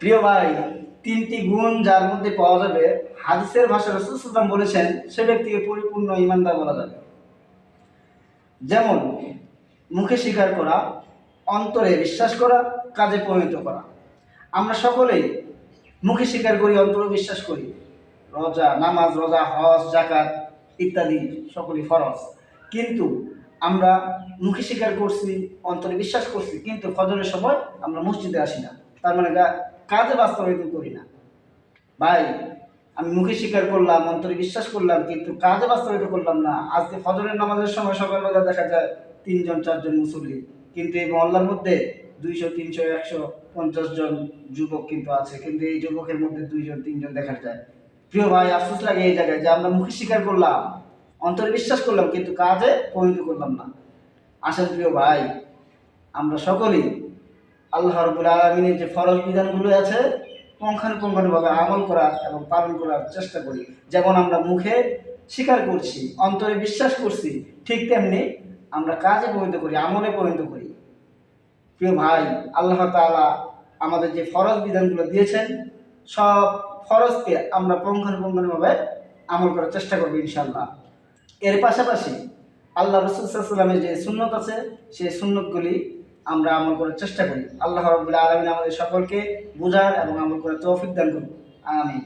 প্রিয় ভাই, তিনটি গুণ যার মধ্যে পাওয়া যাবে, হাদিসের ভাষা রসুলাম বলেছেন, সে ব্যক্তিকে পরিপূর্ণ ইমানদার বলা যাবে। যেমন, মুখে স্বীকার করা, অন্তরে বিশ্বাস করা, কাজে পরিণত করা। আমরা সকলেই মুখে স্বীকার করি, অন্তরে বিশ্বাস করি। রোজা, নামাজ, রোজা, হজ জাকাত ইত্যাদি সকলই ফরজ। কিন্তু আমরা মুখে স্বীকার করছি, অন্তরে বিশ্বাস করছি, কিন্তু ফজরের সময় আমরা মসজিদে আসি না। তার মানে কাজে বাস্তবায়িত করি না। ভাই, আমি মুখে স্বীকার করলাম, অন্তরে বিশ্বাস করলাম, কিন্তু কাজে বাস্তবায়িত করলাম না। আজকে ফজরের নামাজের সময় সকালবেলা দেখা যায় তিনজন, চারজন মুসল্লি, কিন্তু এই মহল্লার মধ্যে দুইশো, তিনশো, একশো, পঞ্চাশ জন যুবক কিন্তু আছে, কিন্তু এই যুবকের মধ্যে দুইজন, তিনজন দেখা যায়। প্রিয় ভাই, আফসোস লাগে এই জায়গায় যে আমরা মুখে স্বীকার করলাম, অন্তরে বিশ্বাস করলাম, কিন্তু কাজে পরিণত করলাম না। আসেন প্রিয় ভাই, আমরা সকলেই আল্লাহ রবুল আলমিনের যে ফরজ বিধানগুলো আছে পুঙ্খানুপুঙ্খানুভাবে আমল করা এবং পালন করার চেষ্টা করি। যেমন আমরা মুখে স্বীকার করছি, অন্তরে বিশ্বাস করছি, ঠিক তেমনি আমরা কাজে পরিণত করি, আমলে পরিণত করি। প্রিয় ভাই, আল্লাহ তাআলা আমাদের যে ফরজ বিধানগুলো দিয়েছেন, সব ফরজকে আমরা পুঙ্খানুপুঙ্খানুভাবে আমল করার চেষ্টা করব ইনশাল্লাহ এর পাশাপাশি আল্লাহ রসুলামের যে সুন্নত আছে, সেই সুন্নতগুলি আমরা আমল করার চেষ্টা করি। আল্লাহ রবুল্লাহ আলমিন আমাদের সকলকে বোঝার এবং আমল করার তৌফিক দান করুন। আমিন।